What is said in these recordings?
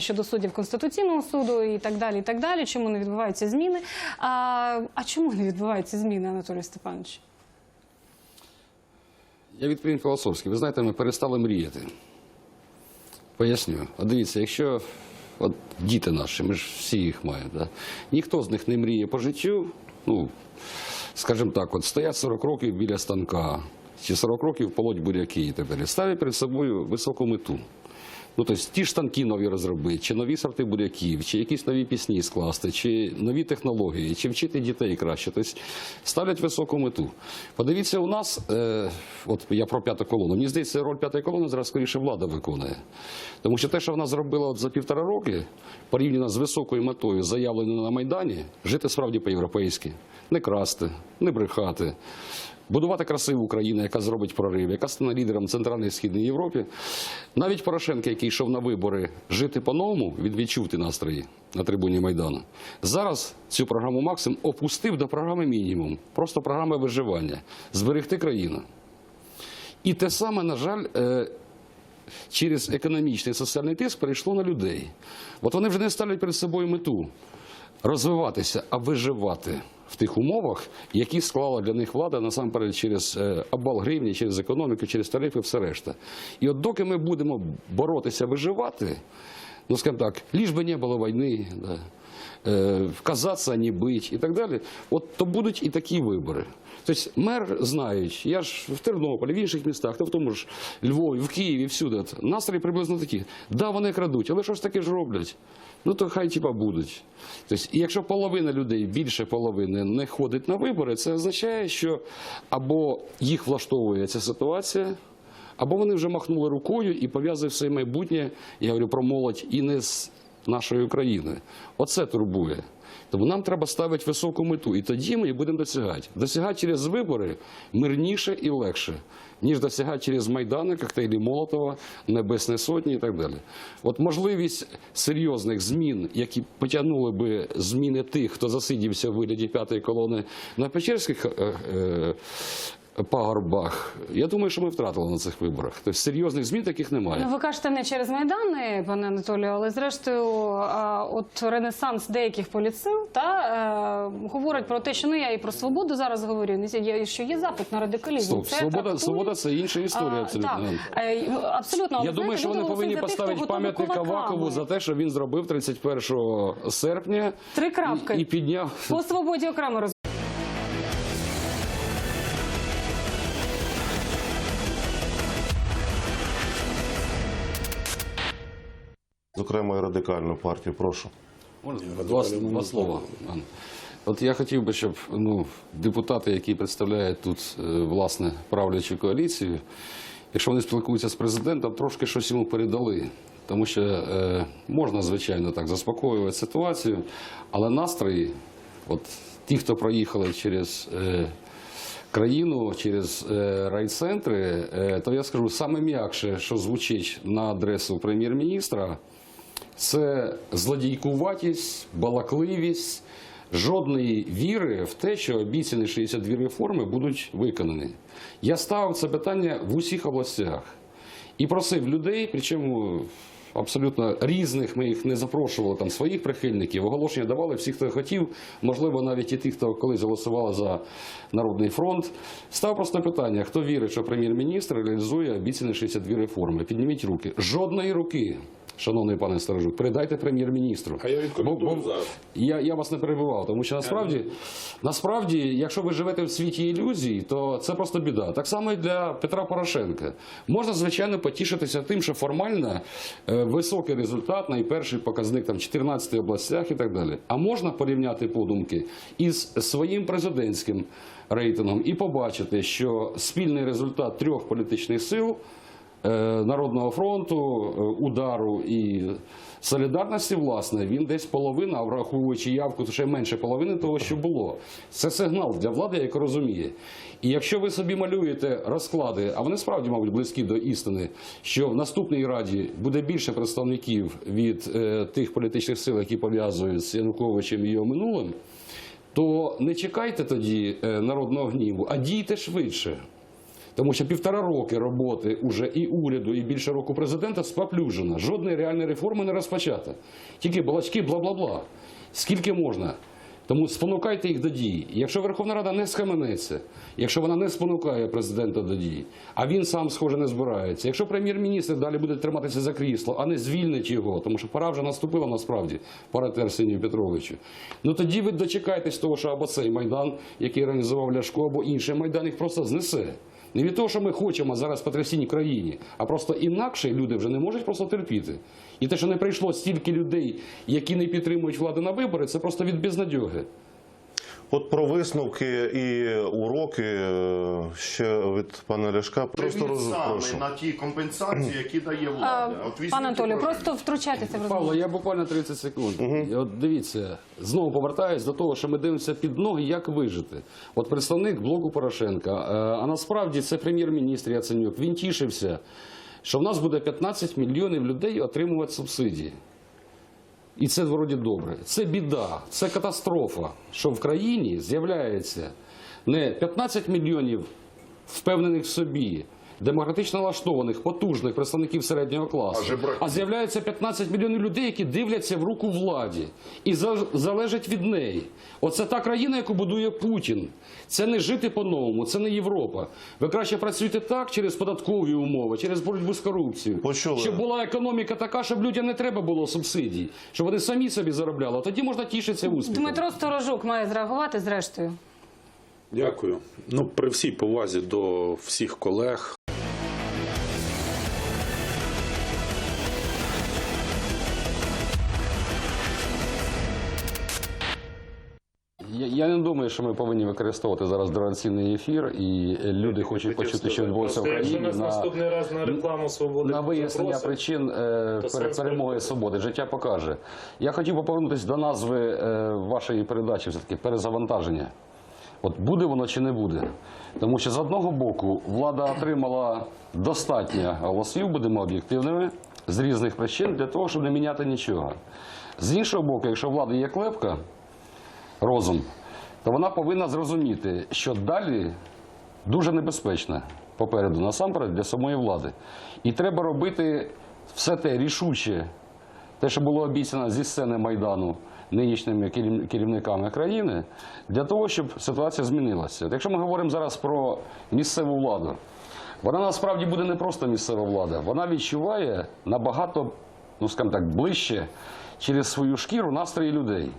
щодо суддів Конституційного суду і так далі, і так далі. Чому не відбуваються зміни? А, а чому не відбуваються зміни, Анатолій Степанович? Я відповім філософськи. Ви знаєте, ми перестали мріяти. Поясню. От дивіться, якщо от діти наші, ми ж всі їх маємо, да? ніхто з них не мріє по життю, ну, скажімо так, от стоять 40 років біля станка, чи 40 років полоть буряки і так. Ставлять перед собою високу мету. Ну, тобто ті ж станки нові розробити, чи нові сорти буряків, чи якісь нові пісні скласти, чи нові технології, чи вчити дітей краще. Тобто ставлять високу мету. Подивіться, у нас, е, от я про п'яту колону, мені здається, роль п'ятої колони зараз скоріше влада виконує. Тому що те, що вона зробила от за півтора роки, порівняно з високою метою, заявленою на Майдані, жити справді по-європейськи, не красти, не брехати. Будувати красиву Україну, яка зробить прорив, яка стане лідером Центральної і Східної Європи. Навіть Порошенко, який йшов на вибори жити по-новому, він відчув ті настрої на трибуні Майдану. Зараз цю програму Максим опустив до програми мінімум, просто програми виживання, зберегти країну. І те саме, на жаль, е, через економічний і соціальний тиск перейшло на людей. От вони вже не ставлять перед собою мету розвиватися, а виживати в тих умовах, які склала для них влада насамперед через е, обвал гривні, через економіку, через тарифи, все решта. І от доки ми будемо боротися виживати, ну скажімо так, ліж би не було війни, да, е, казатися, не бить і так далі, от то будуть і такі вибори. Тобто мер знають, я ж в Тернополі, в інших містах, то в тому ж Львові, в Києві, всюди. Настрої приблизно такі. Да, вони крадуть, але що ж таке ж роблять? Ну то хай типа будуть. Тобто, якщо половина людей, більше половини не ходить на вибори, це означає, що або їх влаштовує ця ситуація, або вони вже махнули рукою і пов'язують все майбутнє, я говорю про молодь, і не з нашою країною. Оце турбує. Тому нам треба ставити високу мету, і тоді ми і будемо досягати. Досягати через вибори мирніше і легше, ніж досягати через Майдани, коктейлі Молотова, Небесні Сотні і так далі. От можливість серйозних змін, які потягнули би зміни тих, хто засидівся в вигляді п'ятої колони на Печерських пагорбах, я думаю, що ми втратили на цих виборах. Тобто серйозних змін таких немає. Ну, ви кажете не через майдани, пане Анатолію, але зрештою, а, от ренесанс деяких політсил та е, говорить про те, що ну я і про свободу зараз говорю, не є- що є запит на радикалізм. Стоп, Це свобода, трактують- свобода це інша історія. А, Абсолютно. так, е, абсолютно. Але Я думаю, знаєте, що вони повинні тих, поставити пам'ятник Авакову за те, що він зробив 31 серпня Три крапки. і, і підняв. По свободі окремо зокрема і радикальну партію. Прошу. Два, два слова. От я хотів би, щоб ну, депутати, які представляють тут е, власне правлячу коаліцію, якщо вони спілкуються з президентом, трошки щось йому передали. Тому що е, можна, звичайно, так заспокоювати ситуацію, але настрої, от ті, хто проїхали через е, країну, через е, райцентри, е, то я скажу саме м'якше, що звучить на адресу прем'єр-міністра, це злодійкуватість, балакливість, жодної віри в те, що обіцяні 62 реформи будуть виконані. Я ставив це питання в усіх областях і просив людей, причому абсолютно різних, ми їх не запрошували, там своїх прихильників, оголошення давали всіх, хто хотів, можливо, навіть і ті, хто колись голосували за Народний фронт. Став просто питання: хто вірить, що прем'єр-міністр реалізує обіцяні 62 реформи? Підніміть руки. Жодної руки. Шановний пане Сторожук, передайте прем'єр-міністру. А я відкоментую зараз. я, я вас не перебував, тому що насправді, насправді, якщо ви живете в світі ілюзій, то це просто біда. Так само і для Петра Порошенка. Можна, звичайно, потішитися тим, що формально е, високий результат, найперший показник там 14 областях і так далі. А можна порівняти подумки із своїм президентським рейтингом і побачити, що спільний результат трьох політичних сил. Е, Народного фронту, е, удару і солідарності, власне, він десь половина, враховуючи явку, то ще менше половини того, що було. Це сигнал для влади, яка розуміє. І якщо ви собі малюєте розклади, а вони справді, мабуть, близькі до істини, що в наступній раді буде більше представників від е, тих політичних сил, які пов'язують з Януковичем і його минулим, то не чекайте тоді е, народного гніву, а дійте швидше. Тому що півтора роки роботи уже і уряду, і більше року президента споплюжена. Жодної реальної реформи не розпочата. Тільки балачки, бла-бла-бла. Скільки можна? Тому спонукайте їх до дії. Якщо Верховна Рада не схаменеться, якщо вона не спонукає президента до дії, а він сам, схоже, не збирається, якщо прем'єр-міністр далі буде триматися за крісло, а не звільнить його, тому що пора вже наступила насправді, пора те Арсенію Петровичу, ну тоді ви дочекаєтесь того, що або цей майдан, який організував Ляшко, або інший майдан їх просто знесе. Не від того, що ми хочемо зараз потрясінь країні, а просто інакше люди вже не можуть просто терпіти. І те, що не прийшло стільки людей, які не підтримують владу на вибори, це просто від безнадьоги. От про висновки і уроки е, ще від пана Ляшка. Просто Привіт роз... саме на ті компенсації, які дає А, влада. От Пане Анатолію, просто втручайтеся в розмову. Павло, я буквально 30 секунд. І От дивіться, знову повертаюсь до того, що ми дивимося під ноги, як вижити. От представник блоку Порошенка, е, а насправді це прем'єр-міністр Яценюк. Він тішився, що в нас буде 15 мільйонів людей отримувати субсидії. І це вроді добре. Це біда, це катастрофа, що в країні з'являється не 15 мільйонів впевнених в собі, демократично налаштованих, потужних представників середнього класу, А з'являється 15 мільйонів людей, які дивляться в руку владі і за- залежать від неї. Оце та країна, яку будує Путін. Це не жити по-новому, це не Європа. Ви краще працюєте так через податкові умови, через боротьбу з корупцією. Почули. Щоб була економіка така, щоб людям не треба було субсидій, щоб вони самі собі заробляли. Тоді можна тішитися успіхом. Дмитро Сторожук має зреагувати зрештою. Дякую. Ну, при всій повазі до всіх колег, Я, не думаю, що ми повинні використовувати зараз дорогоцінний ефір, і люди хочуть почути, що відбувається в Україні на, наступний раз на рекламу свободи на вияснення запросять, причин е, пере- перемоги свободи. Життя покаже. Я хотів би повернутися до назви е, вашої передачі, все таки перезавантаження. От буде воно чи не буде? Тому що з одного боку влада отримала достатньо голосів, будемо об'єктивними, з різних причин для того, щоб не міняти нічого. З іншого боку, якщо влада є клепка, розум, то вона повинна зрозуміти, що далі дуже небезпечно попереду, насамперед для самої влади. І треба робити все те рішуче, те, що було обіцяно зі сцени Майдану нинішніми керівниками країни, для того, щоб ситуація змінилася. Якщо ми говоримо зараз про місцеву владу, вона насправді буде не просто місцева влада, вона відчуває набагато, ну скажімо так, ближче через свою шкіру настрої людей.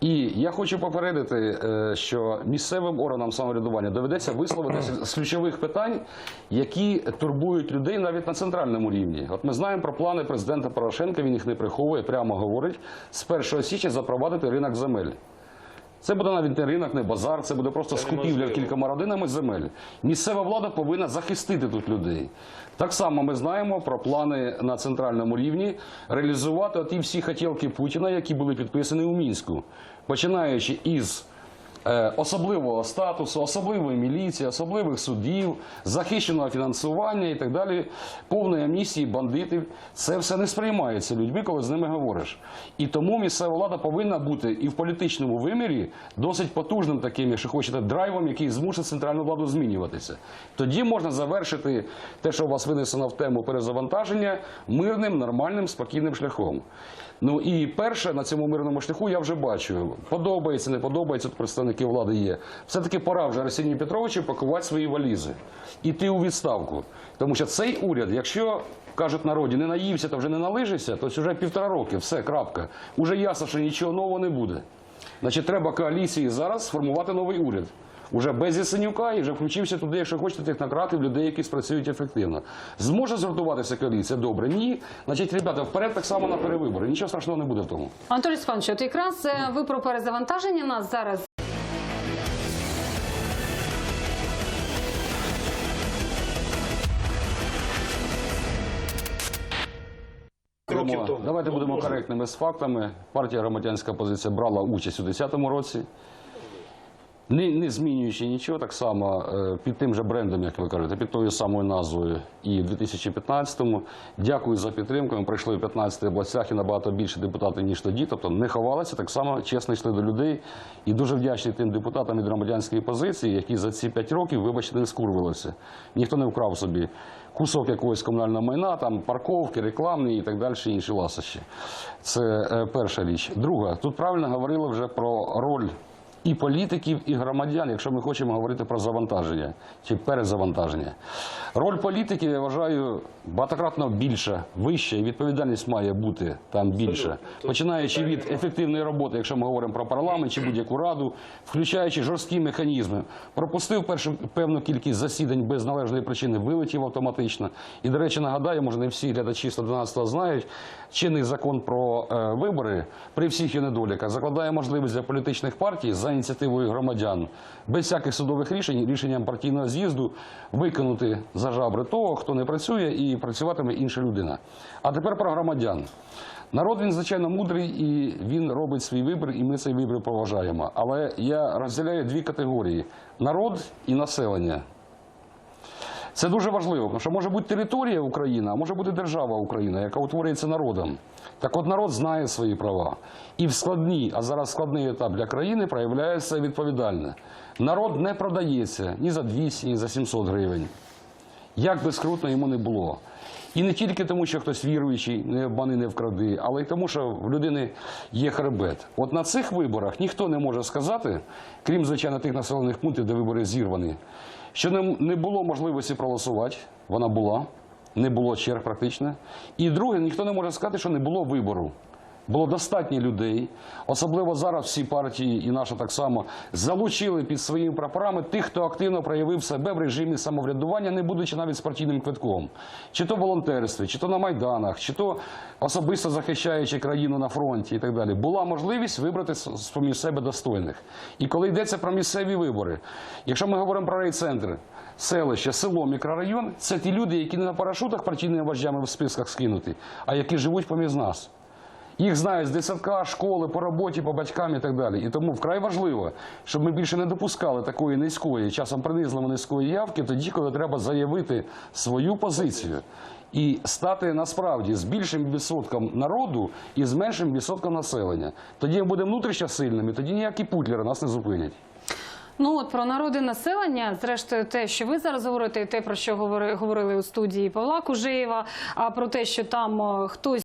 І я хочу попередити, е, що місцевим органам самоврядування доведеться висловитися з ключових питань, які турбують людей навіть на центральному рівні. От ми знаємо про плани президента Порошенка, він їх не приховує, прямо говорить з 1 січня запровадити ринок земель. Це буде навіть не ринок, не базар, це буде просто скупівля кількома родинами земель. Місцева влада повинна захистити тут людей. Так само ми знаємо про плани на центральному рівні реалізувати ті всі хотілки Путіна, які були підписані у мінську, починаючи із особливого статусу, особливої міліції, особливих судів, захищеного фінансування і так далі, повної амністії бандитів. Це все не сприймається людьми, коли з ними говориш. І тому місцева влада повинна бути і в політичному вимірі досить потужним таким, якщо хочете, драйвом, який змусить центральну владу змінюватися. Тоді можна завершити те, що у вас винесено в тему перезавантаження, мирним, нормальним, спокійним шляхом. Ну і перше на цьому мирному шляху я вже бачу. Подобається, не подобається, тут представники влади є. Все-таки пора вже Арсенію Петровичу пакувати свої валізи. Іти у відставку. Тому що цей уряд, якщо кажуть народі, не наївся, то вже не налижився, то вже півтора роки, все, крапка. Уже ясно, що нічого нового не буде. Значить, треба коаліції зараз сформувати новий уряд. Уже без Ясенюка і вже включився туди, якщо хочете, технократів, людей, які спрацюють ефективно. Зможе згуртуватися коаліція? Добре. Ні. Значить, ребята, вперед так само на перевибори. Нічого страшного не буде в тому. Анатолій Степанович, от якраз е, ви про перезавантаження нас зараз. Будемо- тому. Давайте Ну, будемо можна. коректними з фактами. Партія громадянська позиція брала участь у 2010 році. не, не змінюючи нічого, так само е, під тим же брендом, як ви кажете, під тою самою назвою і в 2015-му. Дякую за підтримку. Ми прийшли в 15 областях і набагато більше депутатів, ніж тоді. Тобто не ховалися, так само чесно йшли до людей. І дуже вдячний тим депутатам від громадянської позиції, які за ці 5 років, вибачте, не скурвилися. Ніхто не вкрав собі кусок якогось комунального майна, там парковки, рекламні і так далі, інші ласощі. Це е, перша річ. Друга, тут правильно говорили вже про роль і політиків, і громадян, якщо ми хочемо говорити про завантаження чи перезавантаження. Роль політиків, я вважаю, багатократно більша, вища, і відповідальність має бути там більша. Починаючи від ефективної роботи, якщо ми говоримо про парламент чи будь-яку раду, включаючи жорсткі механізми. Пропустив першу певну кількість засідань без належної причини, вилетів автоматично. І, до речі, нагадаю, може не всі глядачі 112 знають, чинний закон про е, вибори при всіх її недоліках закладає можливість для політичних партій за ініціативою громадян без всяких судових рішень, рішенням партійного з'їзду викинути за жабри того, хто не працює і працюватиме інша людина. А тепер про громадян. Народ він звичайно мудрий і він робить свій вибір, і ми цей вибір поважаємо. Але я розділяю дві категорії: народ і населення. Це дуже важливо, тому що може бути територія Україна, а може бути держава Україна, яка утворюється народом. Так от народ знає свої права. І в складній, а зараз складний етап для країни проявляється відповідальне. Народ не продається ні за 200, ні за 700 гривень. Як би скрутно йому не було. І не тільки тому, що хтось віруючий, не обмани, не вкради, але й тому, що в людини є хребет. От на цих виборах ніхто не може сказати, крім звичайно тих населених пунктів, де вибори зірвані, що не було можливості проголосувати. Вона була, не було черг практично. І друге, ніхто не може сказати, що не було вибору. Було достатньо людей, особливо зараз всі партії, і наша так само, залучили під своїми прапорами тих, хто активно проявив себе в режимі самоврядування, не будучи навіть партійним квитком. Чи то волонтерстві, чи то на майданах, чи то особисто захищаючи країну на фронті і так далі. Була можливість вибрати з поміж себе достойних. І коли йдеться про місцеві вибори, якщо ми говоримо про райцентри, селище, село, мікрорайон, це ті люди, які не на парашутах партійними вождями в списках скинуті, а які живуть поміж нас. Їх знають з дитсадка, школи, по роботі, по батькам і так далі. І тому вкрай важливо, щоб ми більше не допускали такої низької, часом принизливо низької явки, тоді, коли треба заявити свою позицію і стати насправді з більшим відсотком народу і з меншим відсотком населення. Тоді ми будемо внутрішньо сильними, тоді ніякі путлери нас не зупинять. Ну от про народи населення, зрештою, те, що ви зараз говорите, і те, про що говорили у студії Павла Кужеєва, а про те, що там е, хтось.